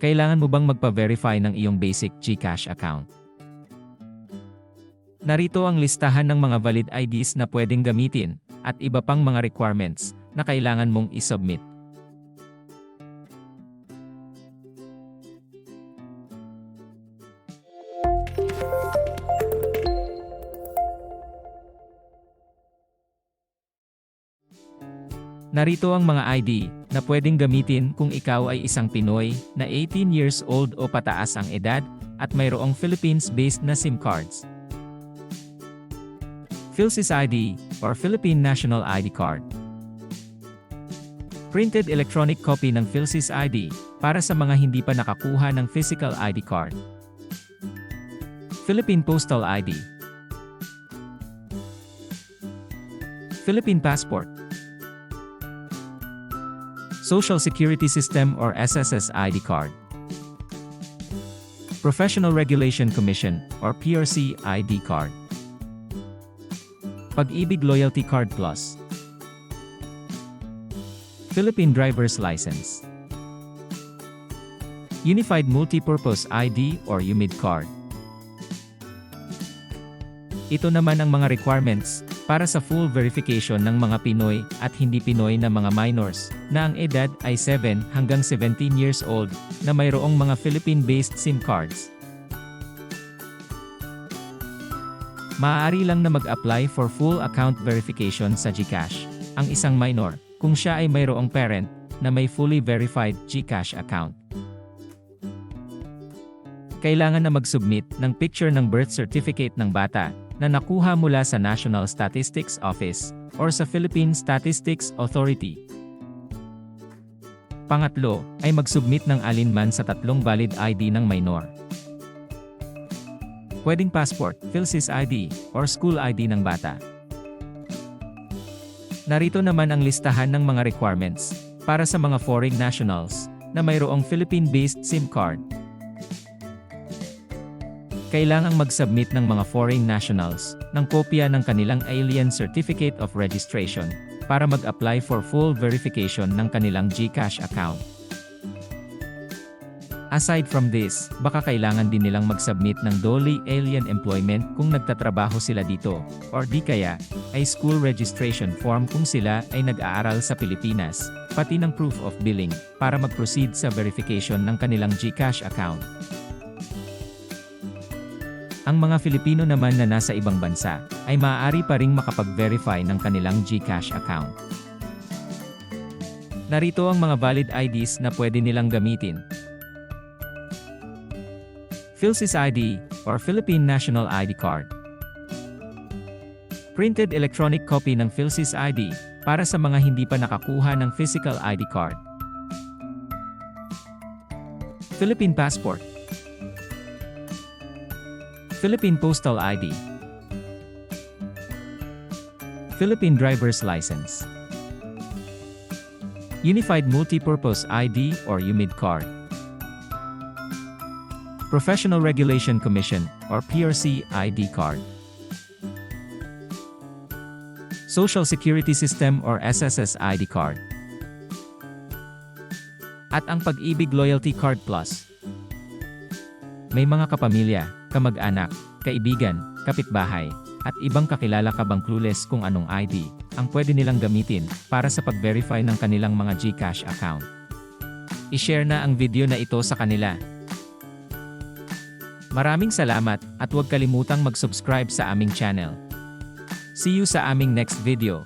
Kailangan mo bang magpa-verify ng iyong basic GCash account? Narito ang listahan ng mga valid IDs na pwedeng gamitin, at iba pang mga requirements na kailangan mong isubmit. Narito ang mga ID na pwedeng gamitin kung ikaw ay isang Pinoy na 18 years old o pataas ang edad at mayroong Philippines-based na SIM cards. PhilSys ID or Philippine National ID Card. Printed electronic copy ng PhilSys ID para sa mga hindi pa nakakuha ng physical ID card. Philippine Postal ID. Philippine Passport. Social Security System or SSS ID card. Professional Regulation Commission or PRC ID card. Pag-ibig Loyalty Card Plus. Philippine Driver's License. Unified Multipurpose ID or UMID card. Ito naman ang mga requirements para sa full verification ng mga Pinoy at hindi Pinoy na mga minors na ang edad ay 7 hanggang 17 years old na mayroong mga Philippine-based SIM cards. Maaari lang na mag-apply for full account verification sa GCash ang isang minor kung siya ay mayroong parent na may fully verified GCash account. Kailangan na mag-submit ng picture ng birth certificate ng bata na nakuha mula sa National Statistics Office or sa Philippine Statistics Authority. Pangatlo, ay mag-submit ng alinman sa tatlong valid ID ng minor. Pwedeng passport, PhilSys ID, or school ID ng bata. Narito naman ang listahan ng mga requirements para sa mga foreign nationals na mayroong Philippine-based SIM card. Kailangang mag-submit ng mga foreign nationals ng kopya ng kanilang Alien Certificate of Registration para mag-apply for full verification ng kanilang GCash account. Aside from this, baka kailangan din nilang mag-submit ng DOLE Alien Employment kung nagtatrabaho sila dito, or di kaya, ay school registration form kung sila ay nag-aaral sa Pilipinas, pati ng proof of billing, para mag-proceed sa verification ng kanilang GCash account. Ang mga Filipino naman na nasa ibang bansa, ay maaari pa ring makapag-verify ng kanilang GCash account. Narito ang mga valid IDs na pwede nilang gamitin, PhilSys ID, or Philippine National ID Card. Printed electronic copy ng PhilSys ID, para sa mga hindi pa nakakuha ng physical ID card. Philippine Passport. Philippine Postal ID. Philippine Driver's License. Unified Multipurpose ID or UMID card. Professional Regulation Commission, or PRC ID card. Social Security System or SSS ID card. At ang Pag-ibig Loyalty Card Plus. May mga kapamilya, kamag-anak, kaibigan, kapitbahay, at ibang kakilala ka bang clueless kung anong ID ang pwede nilang gamitin para sa pag-verify ng kanilang mga GCash account. I-share na ang video na ito sa kanila Maraming salamat at huwag kalimutang mag-subscribe sa aming channel. See you sa aming next video.